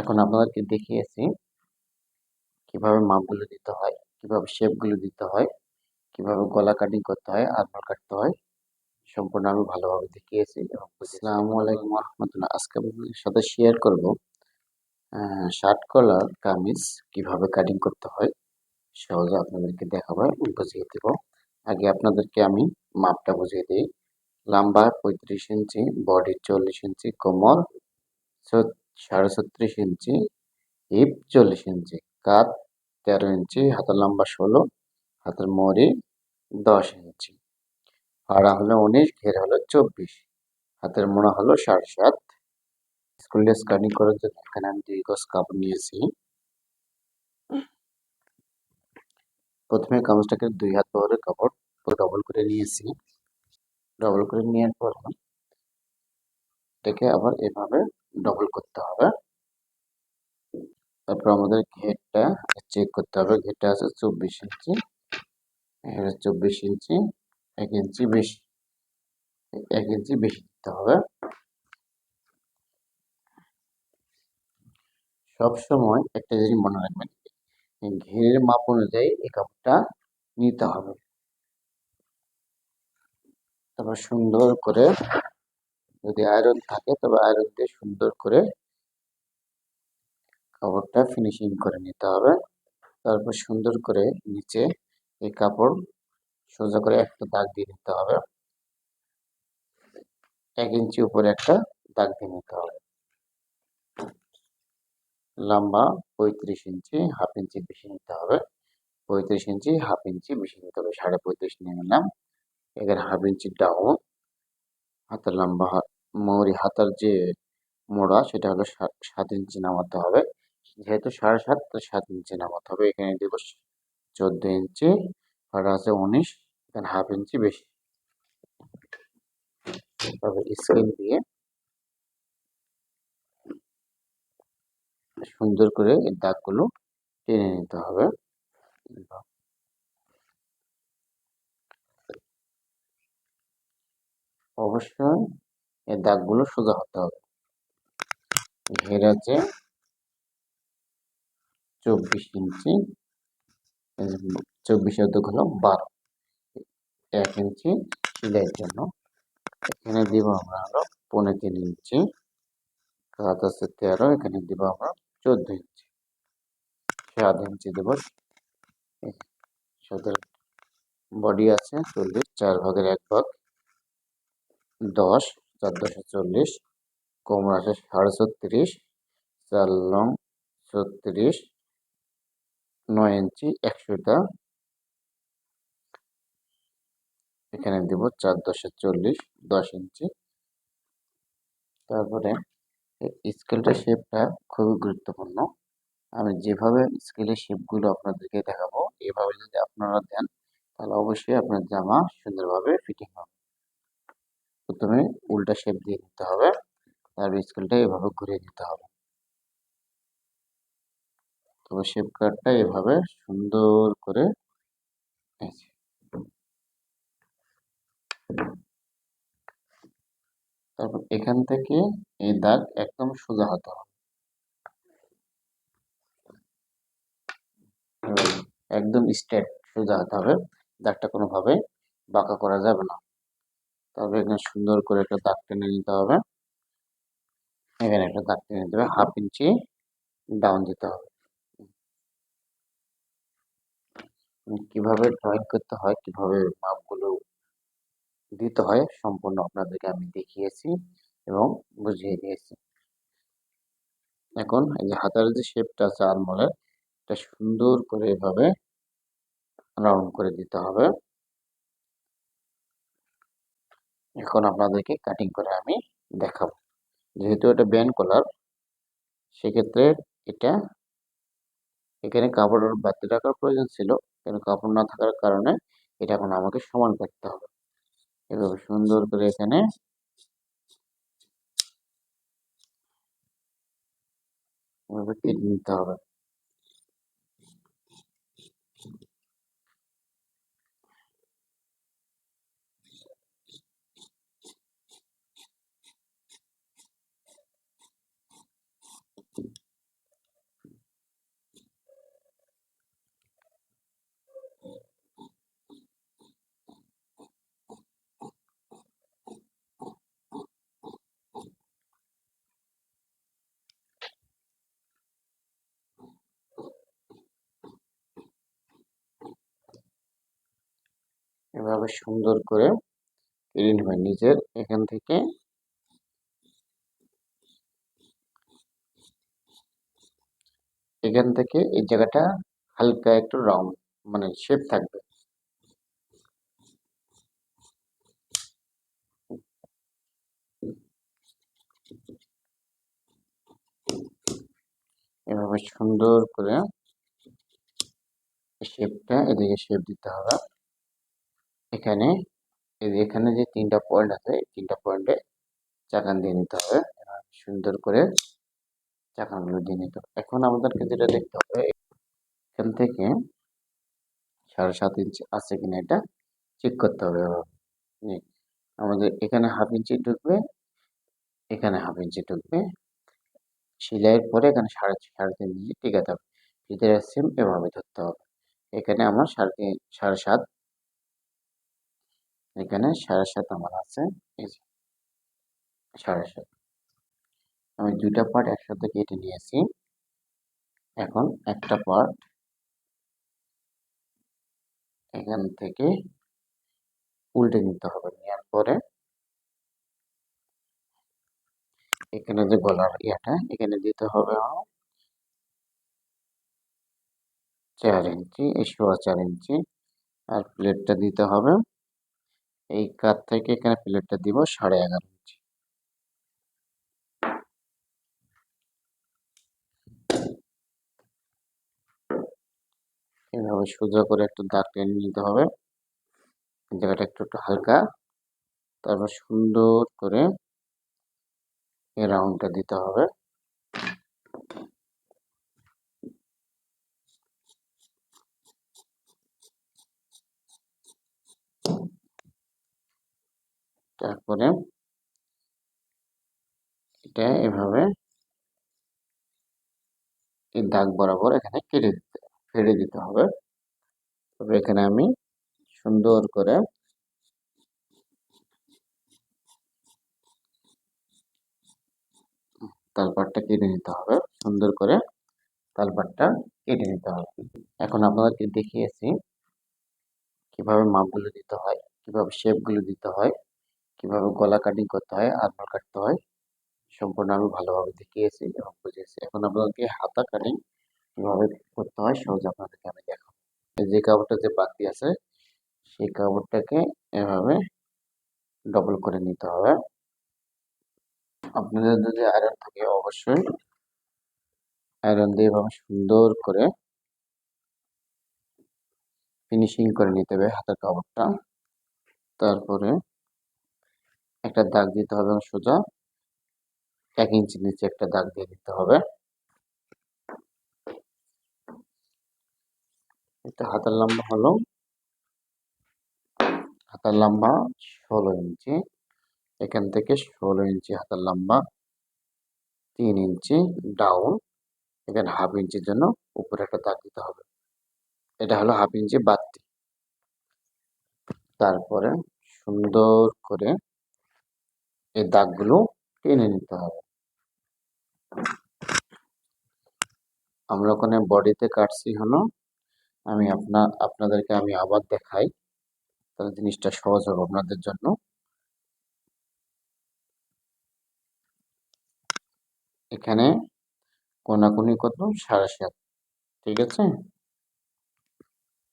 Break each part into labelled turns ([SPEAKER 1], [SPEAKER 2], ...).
[SPEAKER 1] এখন আপনাদেরকে দেখিয়েছি কীভাবে মাপগুলো দিতে হয়, কীভাবে শেপগুলো দিতে হয়, কীভাবে গলা কাটিং করতে হয় আরমোল কাটতে হয়, সম্পূর্ণ আমি ভালোভাবে দেখিয়েছি এবং আসসালামু আলাইকুম রহমতুল্লাহ আজকে আপনাদের সাথে শেয়ার করব শার্ট কলার কামিজ কীভাবে কাটিং করতে হয়, সহজে আপনাদেরকে দেখাবো বুঝিয়ে দেব। আগে আপনাদেরকে আমি মাপটা বুঝিয়ে দিই। লম্বা পঁয়ত্রিশ ইঞ্চি, বডি চল্লিশ ইঞ্চি, কোমর সাড়ে ছত্রিশ ইঞ্চি হিপ চল্লিশ ইঞ্চি কাত তেরো ইঞ্চি, হাতের লম্বা ষোলো, হাতের মরি দশ ইঞ্চি। ফাড়া হলো উনিশ, ঘের হলো চব্বিশ, হাতের মোড়া হলো সাড়ে সাত। স্কুল ড্রেস কাটিং করার জন্য এখানে আমি দুই গজ কাপড় নিয়েছি। প্রথমে কাগজটাকে দুই হাত বহরের কাপড় ডবল করে নিয়েছি। ডবল করে নেওয়ার পর এটাকে আবার এভাবে ডবল করতে হবে। তারপর আমাদের ঘেরটা চেক করতে হবে। ঘেরটা আছে চব্বিশ ইঞ্চি। চব্বিশ ইঞ্চি, এক ইঞ্চি বেশি। এক ইঞ্চি বেশি দিতে হবে। সব সময় একটা জিনিস মনে রাখবেন ঘেরের মাপ অনুযায়ী এই কাপড়টা নিতে হবে। তারপর সুন্দর করে যদি আয়রন থাকে, তবে আয়রন দিয়ে সুন্দর করে কাপড়টা ফিনিশিং করে নিতে হবে। তারপর সুন্দর করে নিচে এই কাপড় সোজা করে একটা দাগ দিয়ে নিতে হবে। এক ইঞ্চি উপরে একটা দাগ দিয়ে নিতে হবে। লম্বা পঁয়ত্রিশ ইঞ্চি, হাফ ইঞ্চি বেশি নিতে হবে। পঁয়ত্রিশ ইঞ্চি, হাফ ইঞ্চি বেশি নিতে হবে, সাড়ে পঁয়ত্রিশ নিয়ে নিলাম। এখানে হাফ ইঞ্চি ডাউন হাতের লম্বা মৌরি হাতার যে মোড়া, সেটা হলো সাত ইঞ্চি নামাতে হবে। যেহেতু সাড়ে সাত সাত ইঞ্চি নামাতে হবে। এখানে দেবো চোদ্দ ইঞ্চি, আর আছে উনিশ, এখানে হাফ ইঞ্চি বেশি। তবে স্কেল দিয়ে সুন্দর করে দাগগুলো টেনে নিতে হবে। অবশ্যই এই দাগগুলো সোজা হতে হবে। ঘের আছে চব্বিশ ইঞ্চি চব্বিশ অর্ধক হলো বারো, এক ইঞ্চি সিলাইয়ের জন্য। এখানে দিব আমরা হলো পনেরো তিন ইঞ্চি কাত আছে তেরো, এখানে দিব আমরা চোদ্দ ইঞ্চি। সাত ইঞ্চি দেব। সাতের বডি আছে চল্লিশ, চার ভাগের এক ভাগ। দশ, চার দশে চল্লিশ কোমর সাড়ে ছত্রিশ, চার লং ছত্রিশ, নয় ইঞ্চি একশোটা। এখানে দিব চার দশে চল্লিশ, দশ ইঞ্চি। তারপরে স্কেলটা শেপটা খুবই গুরুত্বপূর্ণ। আমি যেভাবে স্কেলের শেপগুলো আপনাদেরকে দেখাবো, এভাবে যদি আপনারা দেন, তাহলে অবশ্যই আপনার জামা সুন্দরভাবে ফিটিং হবে। প্রথমে উল্টা শেপ দিয়ে দিতে হবে। তারপর স্কেলটা এভাবে ঘুরিয়ে দিতে হবে। তো শেপ কাটটা এভাবে সুন্দর করে তারপর এখান থেকে এই দাগ একদম সোজা হতে হবে। একদম স্ট্রেট সোজা হতে হবে। দাগটা কোনোভাবে বাঁকা করা যাবে না। তবে এখানে সুন্দর করে একটা দাগ টেনে নিতে হবে। এখানে একটা দাগ টেনে নিতে হবে, হাফ ইঞ্চি ডাউন দিতে হবে। কীভাবে ড্রয়িং করতে হয়, কীভাবে মাপগুলো দিতে হয়, সম্পূর্ণ আপনাদেরকে আমি দেখিয়েছি এবং বুঝিয়ে দিয়েছি। এখন এই যে হাতের যে শেপটা আছে আলমলের, এটা সুন্দর করে এভাবে রাউন্ড করে দিতে হবে। এখন আপনাদেরকে কাটিং করে আমি দেখাবো। যেহেতু এটা ব্যান্ড কলার সেক্ষেত্রে এটা, এখানে কাপড়ের বাড়তি রাখার প্রয়োজন ছিল, কিন্তু কাপড় না থাকার কারণে এটা এখন আমাকে সমান করতে হবে। এভাবে সুন্দর করে এখানে কেটে নিতে হবে। এভাবে সুন্দর করে কেটে নেবেন নিজের এখান থেকে। এখান থেকে এই জায়গাটা হালকা একটু রাউন্ড মানে শেপ থাকবে। এভাবে সুন্দর করে শেপটা এদিকে শেপ দিতে হবে। এখানে এখানে যে তিনটা পয়েন্ট আছে, এই তিনটা পয়েন্টে চাকান দিয়ে নিতে হবে। সুন্দর করে চাকানগুলো দিয়ে নিতে হবে। এখন আমাদেরকে যেটা দেখতে হবে, এখান থেকে সাড়ে সাত ইঞ্চি আছে কিনা এটা চেক করতে হবে। আমাদের এখানে হাফ ইঞ্চি ঢুকবে, এখানে হাফ ইঞ্চি ঢুকবে। সেলাইয়ের পরে এখানে সাড়ে সাড়ে তিন ইঞ্চি টিকাতে হবে ভিতরে সেম এভাবে ধরতে হবে। এখানে আমার সাড়ে তিন, সাড়ে সাত এখানে সাড়ে সাত আমার আছে। সাড়ে সাত। আমি দুইটা পার্ট একসাথে কেটে নিয়েছি। এখন একটা পার্ট এখান থেকে উল্টে নিতে হবে নেওয়ার পরে। এখানে যে গলার ইয়াটা, এখানে দিতে হবে চার ইঞ্চি সোয়া চার ইঞ্চি। আর প্লেটটা দিতে হবে এই কাত থেকে এখানে প্লেটটা দিব সাড়ে এগারো ইঞ্চি। এভাবে সোজা করে একটু দাগ টেনে নিতে হবে। জায়গাটা একটু একটু হালকা। তারপর সুন্দর করে এই রাউন্ডটা দিতে হবে। তারপরে এটা এভাবে এই দাগ বরাবর এখানে কেটে দিতে ফেড়ে দিতে হবে। তবে এখানে আমি সুন্দর করে তালপাটটা কেটে নিতে হবে। সুন্দর করে তালপাটটা কেটে নিতে হবে। এখন আপনাদেরকে দেখিয়েছি কীভাবে মাপগুলো দিতে হয়, কীভাবে শেপগুলো দিতে হয়। কীভাবে গলা কাটিং করতে হয় আরমোল কাটতে হয়, সম্পূর্ণ আমি ভালোভাবে দেখিয়েছি এবং বুঝিয়েছি। এখন আপনাদেরকে হাতা কাটিং কীভাবে করতে হয় সহজে আপনাদেরকে আমি দেখাবো। যে কাপড়টা যে বাকি আছে, সেই কাপড়টাকে এভাবে ডবল করে নিতে হবে। আপনাদের যদি আয়রন থাকে অবশ্যই আয়রন দিয়ে এভাবে সুন্দর করে ফিনিশিং করে নিতে হবে হাতের কাপড়টা তারপরে একটা দাগ দিতে হবে সোজা এক ইঞ্চি নিচে একটা দাগ দিয়ে দিতে হবে। এটা হাতের লম্বা হলো। হাতের লম্বা ষোলো ইঞ্চি। এখান থেকে ষোলো ইঞ্চি হাতের লম্বা, তিন ইঞ্চি ডাউন এখানে হাফ ইঞ্চির জন্য উপরে একটা দাগ দিতে হবে। এটা হলো হাফ ইঞ্চি বাড়তি। তারপরে সুন্দর করে এই দাগগুলো টেনে নিতে হবে। আমরা ওখানে বডিতে কাটছি হলো। আমি আপনার আপনাদেরকে আমি আবার দেখাই। তাহলে জিনিসটা সহজ হবে আপনাদের জন্য। এখানে কোনাকুনি কত সাড়ে সাত। ঠিক আছে?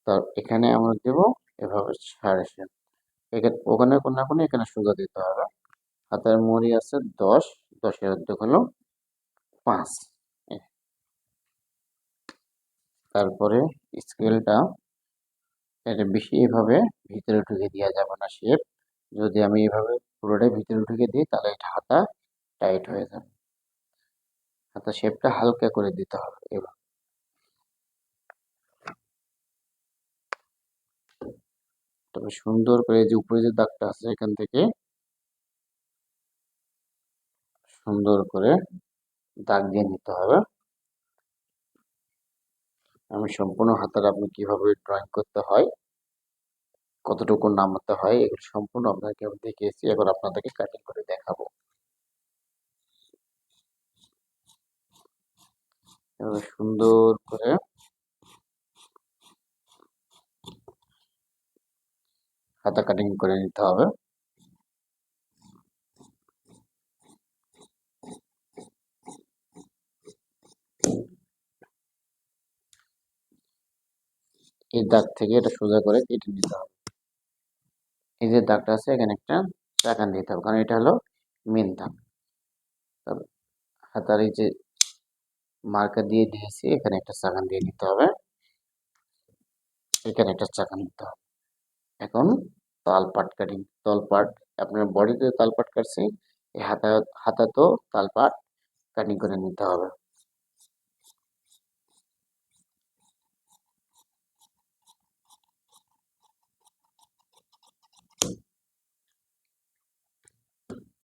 [SPEAKER 1] তার, এখানে আমরা দেব, এভাবে সাড়ে সাত। এখানে, ওখানে কোনাকুনি, এখানে সোজা দিতে হবে। হাতের মুড়ি আছে দশ, দশের অর্ধেক হলো পাঁচ। তারপরে স্কেলটা এটা বেশি এভাবে ভিতরে ঢুকে দেওয়া যাবে না শেপ যদি আমি এভাবে পুরোটাই ভিতরে ঢুকে দিই, তাহলে এটা হাতা টাইট হয়ে যাবে। হাতা শেপটা হালকা করে দিতে হবে এবার। তবে সুন্দর করে যে উপরে যে দাগটা আছে এখান থেকে সুন্দর করে দাগ দিয়ে নিতে হবে। আমি সম্পূর্ণ হাতের আপনি কীভাবে ড্রয়িং করতে হয়, কতটুকু নামাতে হয়, এগুলো সম্পূর্ণ আপনাকে আমি দেখিয়েছি, এবার আপনাদেরকে কাটিং করে দেখাবো। সুন্দর করে হাতা কাটিং করে নিতে হবে। এই দাগ থেকে এটা সোজা করে কেটে নিতে হবে। এই যে দাগটা আছে, এখানে একটা চাকান দিতে হবে, কারণ এটা হলো মেন দাগ। হাতার এই যে মার্কার দিয়ে দিয়েছি, এখানে একটা চাকান দিয়ে দিতে হবে। এখানে একটা চাকান দিতে হবে। এখন তাল পাট কাটিং তল পাট, আপনার বডিতে তাল পাট কাটছি, এই হাতা হাতা তো তাল পাট কাটিং করে নিতে হবে।